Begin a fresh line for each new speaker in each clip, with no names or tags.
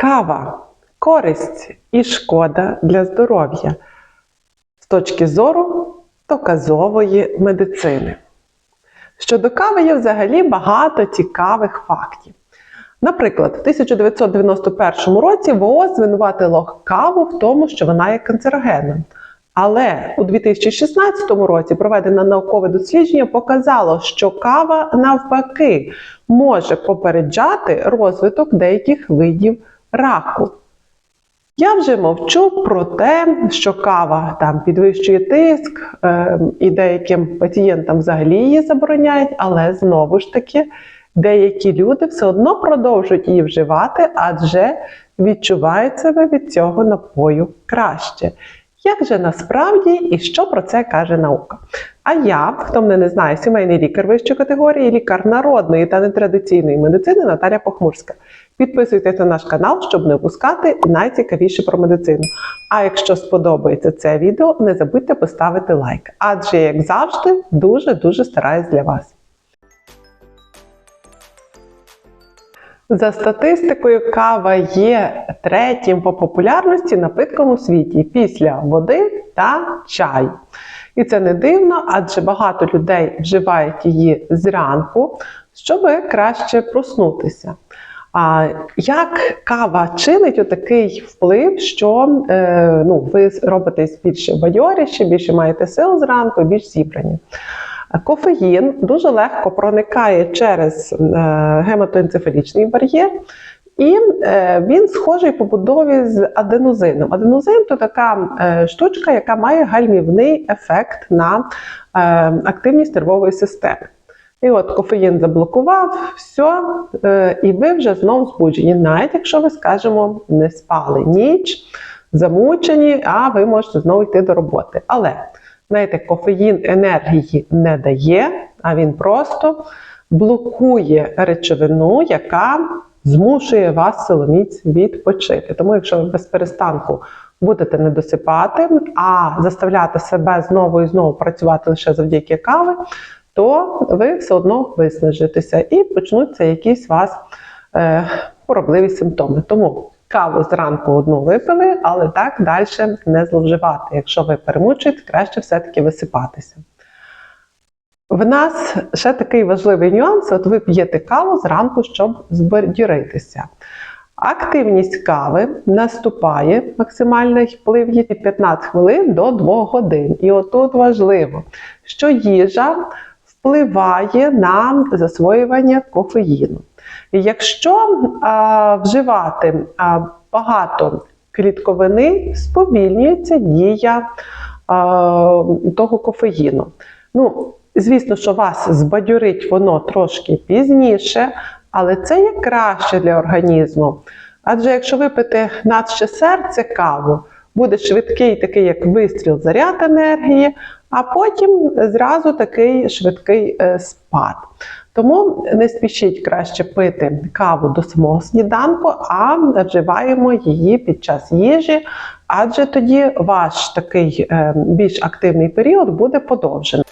Кава користь і шкода для здоров'я з точки зору доказової медицини. Щодо кави є взагалі багато цікавих фактів. Наприклад, в 1991 році ВООЗ звинуватило каву в тому, що вона є канцерогенною. Але у 2016 році проведене наукове дослідження показало, що кава навпаки може попереджати розвиток деяких видів раку. Я вже мовчу про те, що кава там підвищує тиск, е, і деяким пацієнтам взагалі її забороняють, але знову ж таки деякі люди все одно продовжують її вживати, адже відчувають себе від цього напою краще. Як же насправді і що про це каже наука? А я, хто мене не знає, сімейний лікар вищої категорії, лікар народної та нетрадиційної медицини Наталя Похмурська. Підписуйтесь на наш канал, щоб не опускати найцікавіше про медицину. А якщо сподобається це відео, не забудьте поставити лайк, адже, як завжди, дуже-дуже стараюсь для вас. За статистикою, кава є третім по популярності напитком у світі після води та чаю. І це не дивно, адже багато людей вживають її зранку, щоб краще проснутися. А як кава чинить отакий вплив, що е, ну, ви робитесь більше бадьоріші, більше маєте сил зранку, більш зібрані. Кофеїн дуже легко проникає через е, гематоенцефалічний бар'єр, і е, він схожий по будові з аденозином. Аденозин то така штучка, яка має гальмівний ефект на активність нервової системи. І от кофеїн заблокував, все, е, і ви вже знову збуджені, навіть якщо ви, скажімо, не спали ніч, замучені, а ви можете знову йти до роботи. Але знаєте, кофеїн енергії не дає, а він просто блокує речовину, яка змушує вас силоміць відпочити. Тому, якщо ви без перестанку будете не досипати, а заставляти себе знову і знову працювати лише завдяки кави, то ви все одно виснажитеся і почнуться якісь у вас е, хворобливі симптоми. Тому каву зранку одну випили, але так далі не зловживати. Якщо ви перемучуєте, краще все-таки висипатися. В нас ще такий важливий нюанс: от ви п'єте каву зранку, щоб збадьоритися. Активність кави наступає максимальний вплив її від 15 хвилин до 2 годин. І отут важливо, що їжа впливає на засвоювання кофеїну. Якщо а, вживати а, багато клітковини, сповільнюється дія а, того кофеїну. Ну, Звісно, що вас збадьорить воно трошки пізніше, але це є краще для організму. Адже якщо випити наче серце каву, буде швидкий такий, як вистріл заряд енергії, а потім зразу такий швидкий е, спад. Тому не спішіть краще пити каву до самого сніданку, а вживаємо її під час їжі, адже тоді ваш такий е, більш активний період буде подовжений.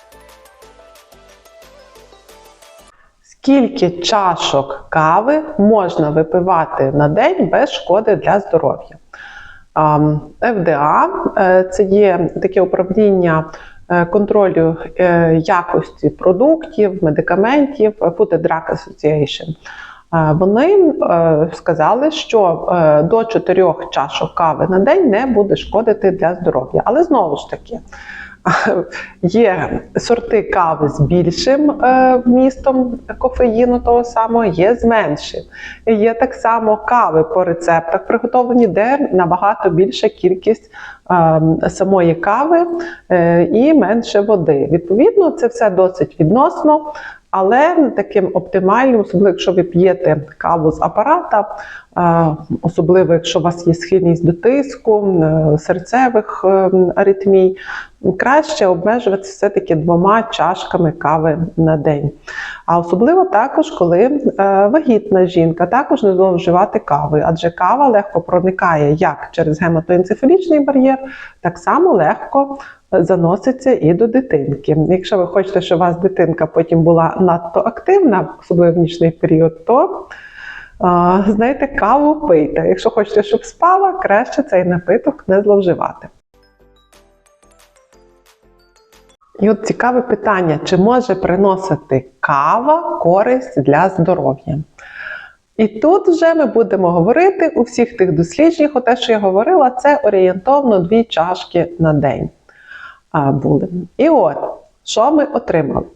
Скільки чашок кави можна випивати на день без шкоди для здоров'я? ФДА це є таке управління е, контролю е, якості продуктів, медикаментів Food and Drug Association. Вони е, сказали, що до 4 чашок кави на день не буде шкодити для здоров'я. Але знову ж таки, Є сорти кави з більшим е, вмістом кофеїну того самого, є з меншим. Є так само кави по рецептах приготовлені, де набагато більша кількість е, самої кави е, і менше води. Відповідно, це все досить відносно. Але таким оптимальним, особливо якщо ви п'єте каву з апарата, особливо якщо у вас є схильність до тиску, серцевих аритмій, краще обмежуватися все-таки двома чашками кави на день. А особливо також, коли вагітна жінка, також не зловживати кави, адже кава легко проникає як через гематоенцефалічний бар'єр, так само легко заноситься і до дитинки. Якщо ви хочете, щоб у вас дитинка потім була надто активна, особливо в нічний період, то знаєте, каву пийте. Якщо хочете, щоб спала, краще цей напиток не зловживати. І от цікаве питання: чи може приносити кава користь для здоров'я? І тут вже ми будемо говорити у всіх тих дослідженнях, те, що я говорила, це орієнтовно дві чашки на день були. І от, що ми отримали?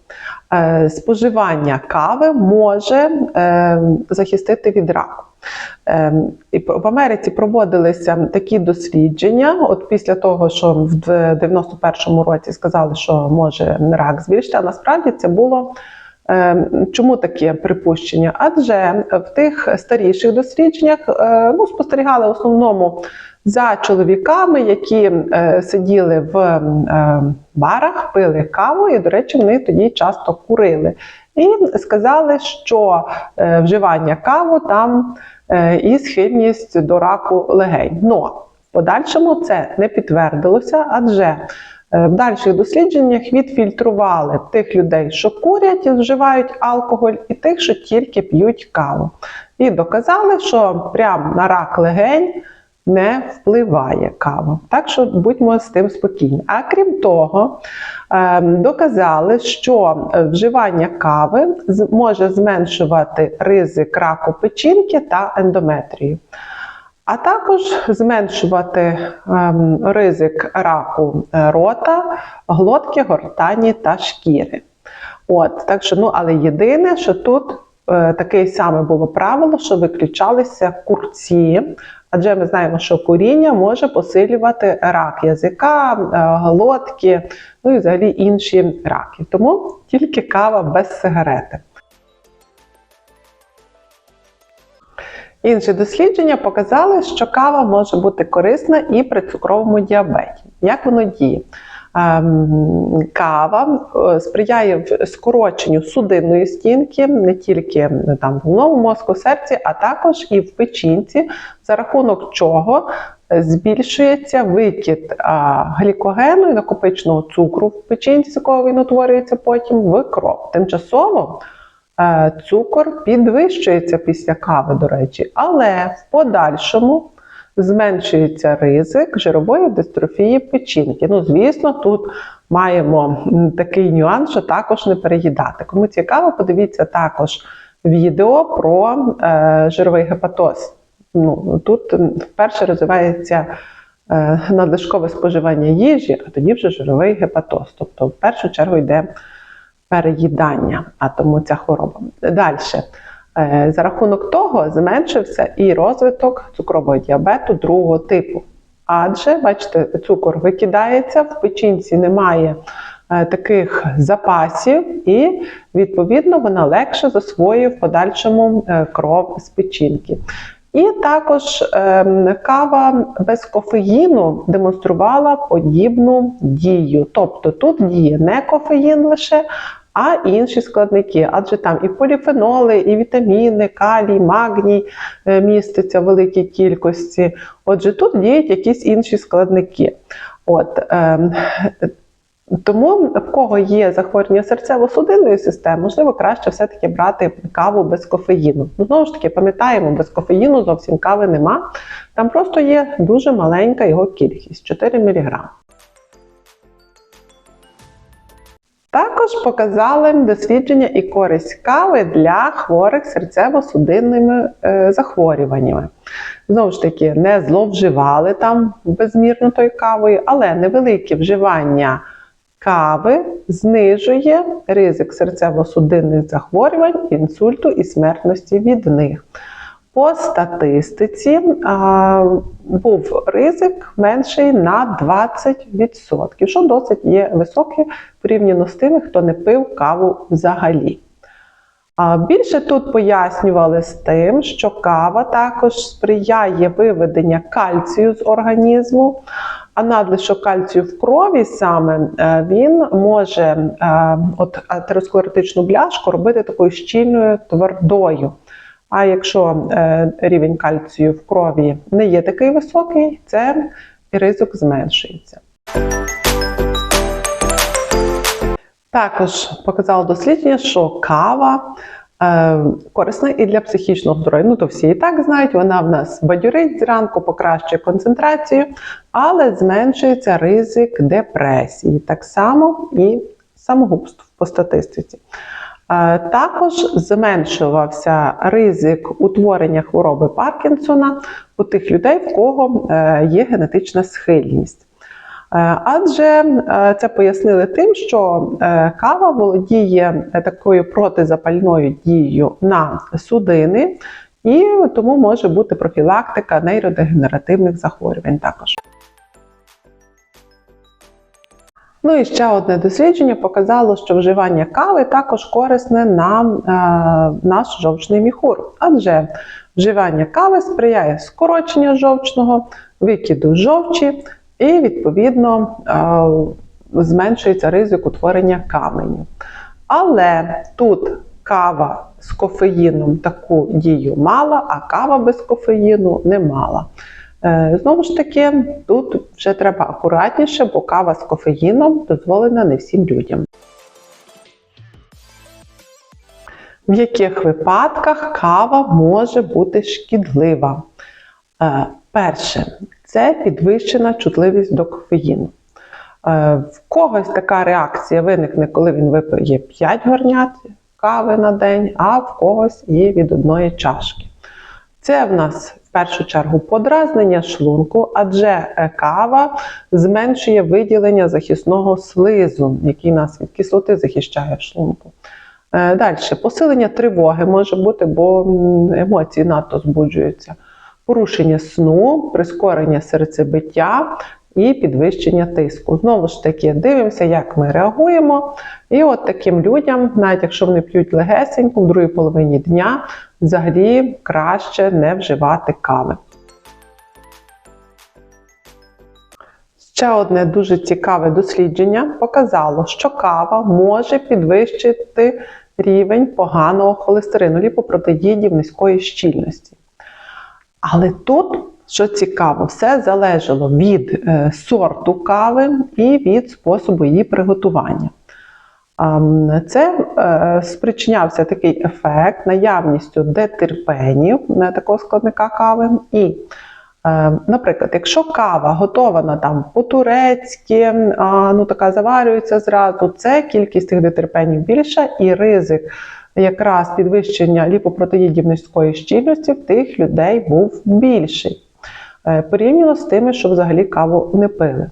Е, споживання кави може е, захистити від раку. Е, в Америці проводилися такі дослідження. От після того, що в 91-му році сказали, що може рак збільшити, а насправді це було. Чому таке припущення? Адже в тих старіших дослідженнях ну, спостерігали в основному за чоловіками, які е, сиділи в е, барах, пили каву, і, до речі, вони тоді часто курили. І сказали, що е, вживання кави там е, і схильність до раку легень. Но в подальшому це не підтвердилося, адже е, в дальших дослідженнях відфільтрували тих людей, що курять і вживають алкоголь, і тих, що тільки п'ють каву. І доказали, що прям на рак легень не впливає кава. Так що будьмо з тим спокійні. А крім того, ем, доказали, що вживання кави може зменшувати ризик раку печінки та ендометрію. А також зменшувати ем, ризик раку е, рота, глотки, гортані та шкіри. От, так що, ну, але єдине, що тут таке саме було правило, що виключалися курці, адже ми знаємо, що куріння може посилювати рак язика, е, глотки, ну і взагалі інші раки. Тому тільки кава без сигарети. Інші дослідження показали, що кава може бути корисна і при цукровому діабеті. Як воно діє? Ем, Кава е, сприяє скороченню судинної стінки не тільки е, там в головному мозку, серці, а також і в печінці, за рахунок чого е, збільшується викид глікогену і накопиченого цукру в печінці, з якого він утворюється потім в кров. Тимчасово е, цукор підвищується після кави, до речі, але в подальшому зменшується ризик жирової дистрофії печінки. Ну, звісно, тут маємо такий нюанс, що також не переїдати. Кому цікаво, подивіться також відео про е, жировий гепатоз. Ну, тут вперше розвивається е, надлишкове споживання їжі, а тоді вже жировий гепатоз. Тобто, в першу чергу йде переїдання, а тому ця хвороба. Далі. Е, За рахунок того зменшився і розвиток цукрового діабету другого типу. Адже, бачите, цукор викидається, в печінці немає е, таких запасів, і, відповідно, вона легше засвоює в подальшому е, кров з печінки. І також ем, кава без кофеїну демонструвала подібну дію. Тобто тут діє не кофеїн лише, а інші складники, адже там і поліфеноли, і вітаміни, калій, магній е, міститься в великій кількості. Отже, тут діють якісь інші складники. От, ем, тому в кого є захворювання серцево-судинної системи, можливо, краще все-таки брати каву без кофеїну. Ну, знову ж таки, пам'ятаємо, без кофеїну зовсім кави нема. Там просто є дуже маленька його кількість 4 мг. Також показали дослідження і користь кави для хворих серцево-судинними е, захворюваннями. Знову ж таки, не зловживали там безмірно тою кавою, але невелике вживання кави знижує ризик серцево-судинних захворювань, інсульту і смертності від них. По статистиці а, був ризик менший на 20%, що досить є високе порівняно з тими, хто не пив каву взагалі. А більше тут пояснювали з тим, що кава також сприяє виведення кальцію з організму, а надлишок кальцію в крові саме е, він може е, от атеросклеротичну бляшку робити такою щільною твердою. А якщо е, рівень кальцію в крові не є такий високий, це ризик зменшується. Також показало дослідження, що кава Е, корисна і для психічного здоров'я. Ну, то всі і так знають, вона в нас бадьорить зранку, покращує концентрацію, але зменшується ризик депресії. Так само і самогубств по статистиці. Е, Також зменшувався ризик утворення хвороби Паркінсона у тих людей, в кого е, є генетична схильність. Е, Адже це пояснили тим, що кава володіє такою протизапальною дією на судини, і тому може бути профілактика нейродегенеративних захворювань також. Ну і ще одне дослідження показало, що вживання кави також корисне на е, наш жовчний міхур, адже вживання кави сприяє скороченню жовчного, викиду жовчі, і відповідно е, зменшується ризик утворення каменю. Але тут кава з кофеїном таку дію мала, а кава без кофеїну не мала. Е, Знову ж таки, тут вже треба акуратніше, бо кава з кофеїном дозволена не всім людям. В яких випадках кава може бути шкідлива? Е, Перше, це підвищена чутливість до кофеїну. Е, В когось така реакція виникне, коли він випиє 5 горнят кави на день, а в когось є від одної чашки. Це в нас в першу чергу подразнення шлунку, адже е, кава зменшує виділення захисного слизу, який нас від кислоти захищає шлунку. Далі, посилення тривоги може бути, бо емоції надто збуджуються. Порушення сну, прискорення серцебиття і підвищення тиску. Знову ж таки, дивимося, як ми реагуємо. І от таким людям, навіть якщо вони п'ють легесенько в другій половині дня, взагалі краще не вживати кави. Ще одне дуже цікаве дослідження показало, що кава може підвищити рівень поганого холестерину, ліпопротеїдів низької щільності. Але тут, що цікаво, все залежало від е, сорту кави і від способу її приготування. Це е, спричинявся такий ефект наявністю детерпенів такого складника кави. І, е, наприклад, якщо кава готована там по-турецьки, ну така заварюється зразу, це кількість тих детерпенів більша і ризик якраз підвищення ліпопротеїдів низької щільності в тих людей був більший. Е, Порівняно з тими, що взагалі каву не пили.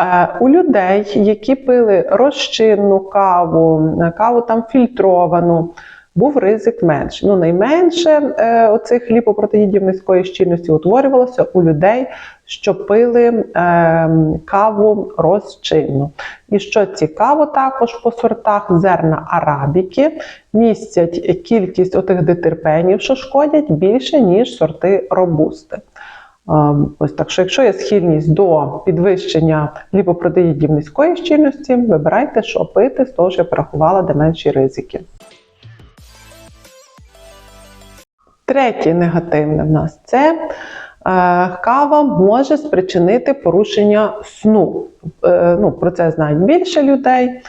Е, У людей, які пили розчинну каву, е, каву там фільтровану, був ризик менший. Ну, найменше е, оцих ліпопротеїдів низької щільності утворювалося у людей, що пили е, каву розчинну. І що цікаво, також по сортах зерна арабіки містять кількість отих детерпенів, що шкодять більше, ніж сорти робусти. Ем, Ось так що, якщо є схильність до підвищення ліпопротеїдів низької щільності, вибирайте, що пити, з того, що я порахувала, де менші ризики. Третє негативне в нас це е, кава може спричинити порушення сну. Е, ну, про це знають більше людей,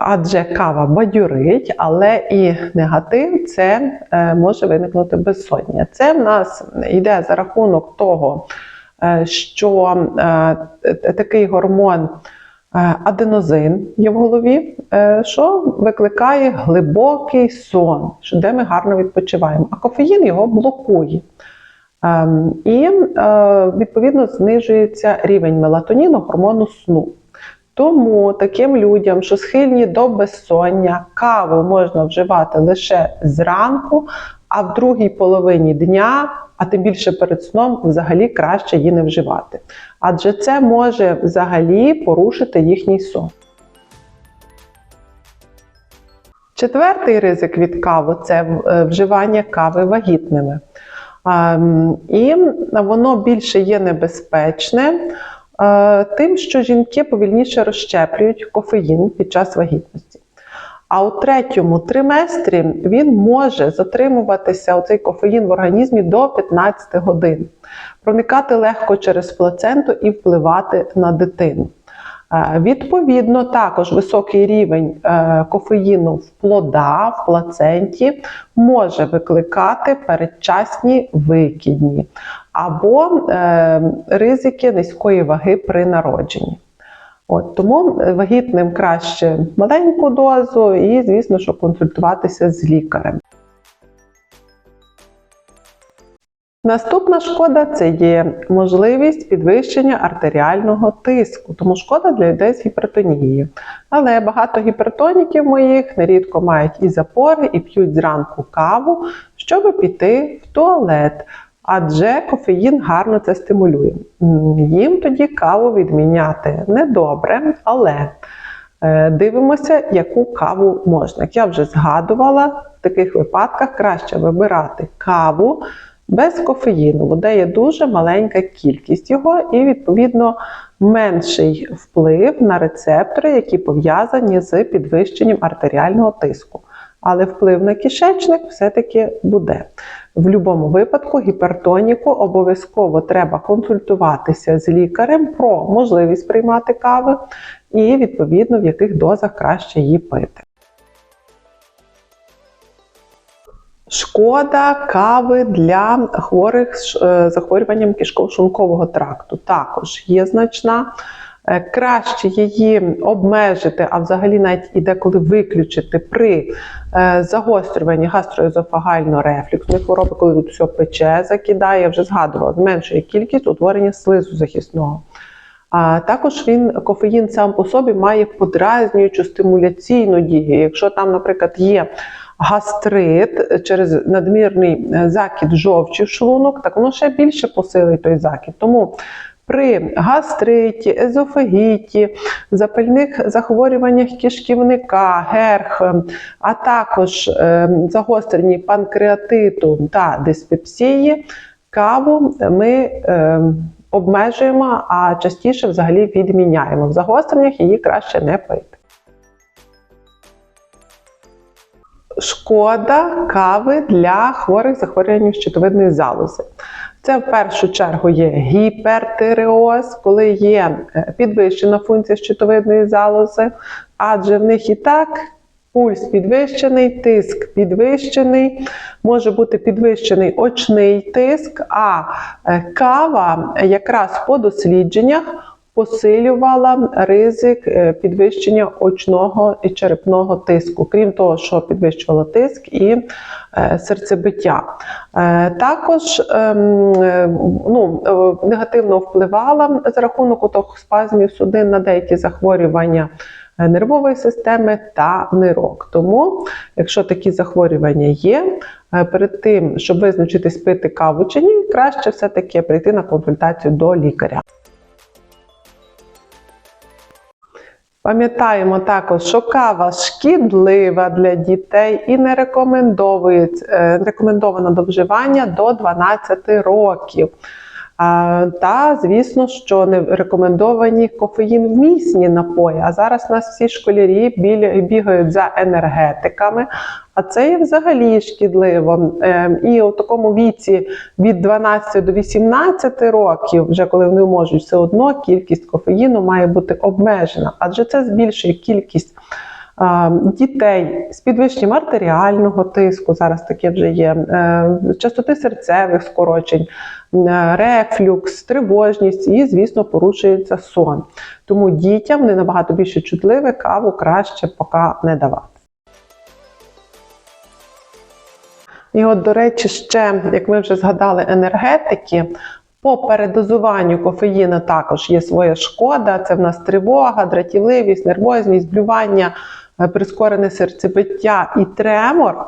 адже кава бадьорить, але і негатив це е, може виникнути безсоння. Це в нас йде за рахунок того, е, що е, такий гормон. Аденозин є в голові, що викликає глибокий сон, де ми гарно відпочиваємо. А кофеїн його блокує. Ем, І відповідно знижується рівень мелатоніну, гормону сну. Тому таким людям, що схильні до безсоння, каву можна вживати лише зранку, а в другій половині дня, а тим більше перед сном, взагалі краще її не вживати. Адже це може взагалі порушити їхній сон. Четвертий ризик від кави це е, вживання кави вагітними. Ем, І воно більше є небезпечне тим, що жінки повільніше розщеплюють кофеїн під час вагітності. А у третьому триместрі він може затримуватися оцей кофеїн в організмі до 15 годин, проникати легко через плаценту і впливати на дитину. Відповідно, також високий рівень е, кофеїну в плода, в плаценті може викликати передчасні викидні або е, ризики низької ваги при народженні. От, тому вагітним краще маленьку дозу і, звісно, що консультуватися з лікарем. Наступна шкода це є можливість підвищення артеріального тиску, тому шкода для людей з гіпертонією. Але багато гіпертоніків моїх нерідко мають і запори, і п'ють зранку каву, щоб піти в туалет. Адже кофеїн гарно це стимулює. Їм тоді каву відміняти недобре, але е, дивимося, яку каву можна. Як я вже згадувала, в таких випадках краще вибирати каву без кофеїну, бо де є дуже маленька кількість його, і, відповідно, менший вплив на рецептори, які пов'язані з підвищенням артеріального тиску. Але вплив на кишечник все-таки буде. В будь-якому випадку гіпертоніку обов'язково треба консультуватися з лікарем про можливість приймати кави і, відповідно, в яких дозах краще її пити. Шкода кави для хворих з е, захворюванням кишково-шлункового тракту також є значна. Е, Краще її обмежити, а взагалі навіть і деколи виключити при е, загострюванні гастроезофагальної рефлюксної хвороби, коли тут все пече, закидає, я вже згадувала, зменшує кількість утворення слизу захисного. А також він кофеїн сам по собі має подразнюючу стимуляційну дію. Якщо там, наприклад, є гастрит через надмірний е, закид жовчі в шлунок, так воно ще більше посилить той закид. Тому при гастриті, езофагіті, запальних захворюваннях кишківника, герх, а також е, загостренні панкреатиту та диспепсії, каву ми е, обмежуємо, а частіше взагалі відміняємо. В загостреннях її краще не пити. Шкода кави для хворих захворювань щитовидної залози. Це в першу чергу є гіпертиреоз, коли є е, підвищена функція щитовидної залози, адже в них і так пульс підвищений, тиск підвищений, може бути підвищений очний тиск, а е, кава якраз по дослідженнях посилювала ризик е, підвищення очного і черепного тиску, крім того, що підвищувала тиск і е, серцебиття. Е, Також ем, ну, негативно впливала за рахунок отох спазмів судин на деякі захворювання. Нервової системи та нирок. Тому, якщо такі захворювання є, перед тим, щоб визначитись пити каву чи ні, краще все-таки прийти на консультацію до лікаря. Пам'ятаємо також, що кава шкідлива для дітей і не е, рекомендована до вживання до 12 років. Та, звісно, що не рекомендовані кофеїн вмісні напої. А зараз нас всі школярі бігають за енергетиками, а це є взагалі шкідливо. Е, І у такому віці від 12 до 18 років, вже коли вони можуть, все одно кількість кофеїну має бути обмежена, адже це збільшує кількість. Дітей з підвищенням артеріального тиску, зараз таке вже є, е, частоти серцевих скорочень, е, рефлюкс, тривожність і, звісно, порушується сон. Тому дітям не набагато більше чутливе, каву краще поки не давати. І от, до речі, ще, як ми вже згадали, енергетики. По передозуванню кофеїну також є своя шкода. Це в нас тривога, дратівливість, нервозність, блювання, прискорене серцебиття і тремор.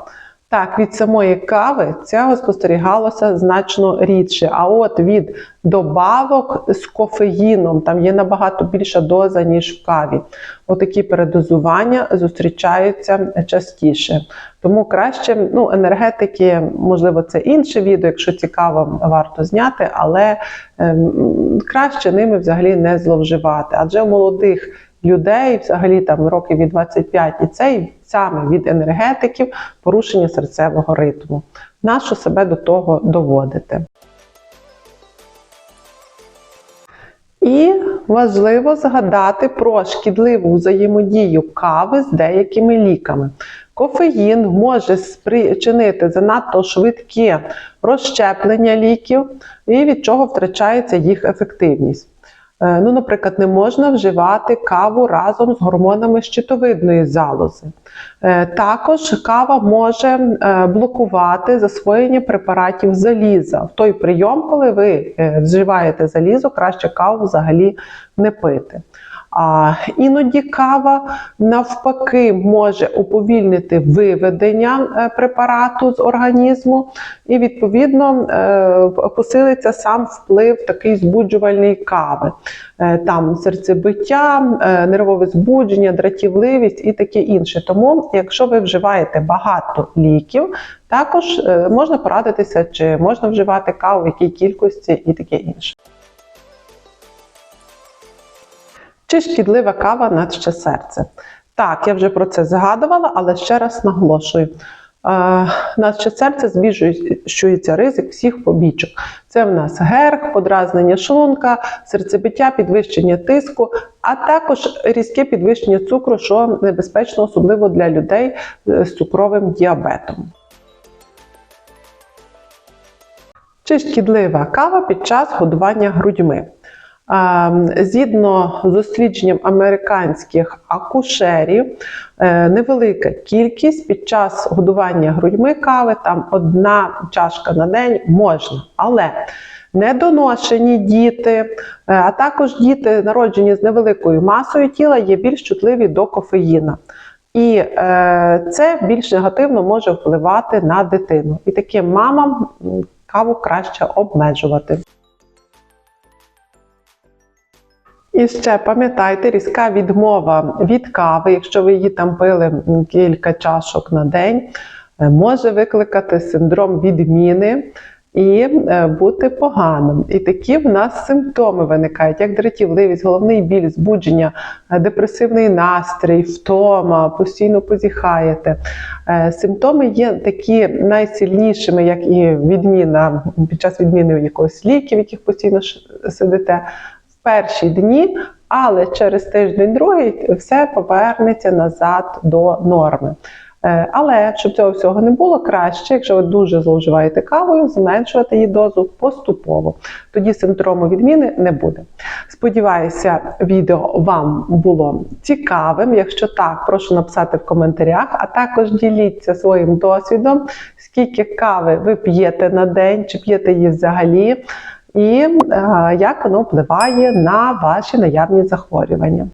Так, від самої кави цього спостерігалося значно рідше. А от від добавок з кофеїном там є набагато більша доза, ніж в каві. Отакі передозування зустрічаються частіше. Тому краще ну, енергетики, можливо, це інше відео, якщо цікаво, варто зняти, але ем, краще ними взагалі не зловживати. Адже у молодих людей, взагалі там років від 25 і цей саме від енергетиків порушення серцевого ритму. Нащо себе до того доводити? І важливо згадати про шкідливу взаємодію кави з деякими ліками. Кофеїн може спричинити занадто швидке розщеплення ліків, і від чого втрачається їх ефективність. Е, Ну, наприклад, не можна вживати каву разом з гормонами щитовидної залози. Е, Також кава може е, блокувати засвоєння препаратів заліза. В той прийом, коли ви вживаєте залізо, краще каву взагалі не пити. А іноді кава навпаки може уповільнити виведення е, препарату з організму, і відповідно е, посилиться сам вплив такий збуджувальний кави. Е, Там серцебиття, нервове збудження, дратівливість і таке інше. Тому, якщо ви вживаєте багато ліків, також можна порадитися, чи можна вживати каву, в якій кількості і таке інше. Чи шкідлива кава на серце? Так, я вже про це згадувала, але ще раз наголошую. Е, На серце збільшується ризик всіх побічок. Це в нас герх, подразнення шлунка, серцебиття, підвищення тиску, а також різке підвищення цукру, що небезпечно, особливо для людей е, з цукровим діабетом. Чи шкідлива кава під час годування грудьми? Згідно з дослідженням американських акушерів, е, невелика кількість під час годування грудьми кави, там одна чашка на день можна. Але недоношені діти, е, а також діти, народжені з невеликою масою тіла, є більш чутливі до кофеїна. І е, це більш негативно може впливати на дитину. І таким мамам каву краще обмежувати. І ще пам'ятайте, різка відмова від кави, якщо ви її там пили кілька чашок на день, е, може викликати синдром відміни і е, бути поганим. І такі в нас симптоми виникають, як дратівливість, головний біль, збудження, е, депресивний настрій, втома, постійно позіхаєте. Симптоми є такі найсильнішими, як і відміна під час відміни якогось ліків, яких постійно сидите перші дні, але через тиждень-другий все повернеться назад до норми. Е, Але щоб цього всього не було, краще, якщо ви дуже зловживаєте кавою, зменшувати її дозу поступово. Тоді синдрому відміни не буде. Сподіваюся, відео вам було цікавим. Якщо так, прошу написати в коментарях, а також діліться своїм досвідом, скільки кави ви п'єте на день, чи п'єте її взагалі, і е, як воно впливає на ваші наявні захворювання.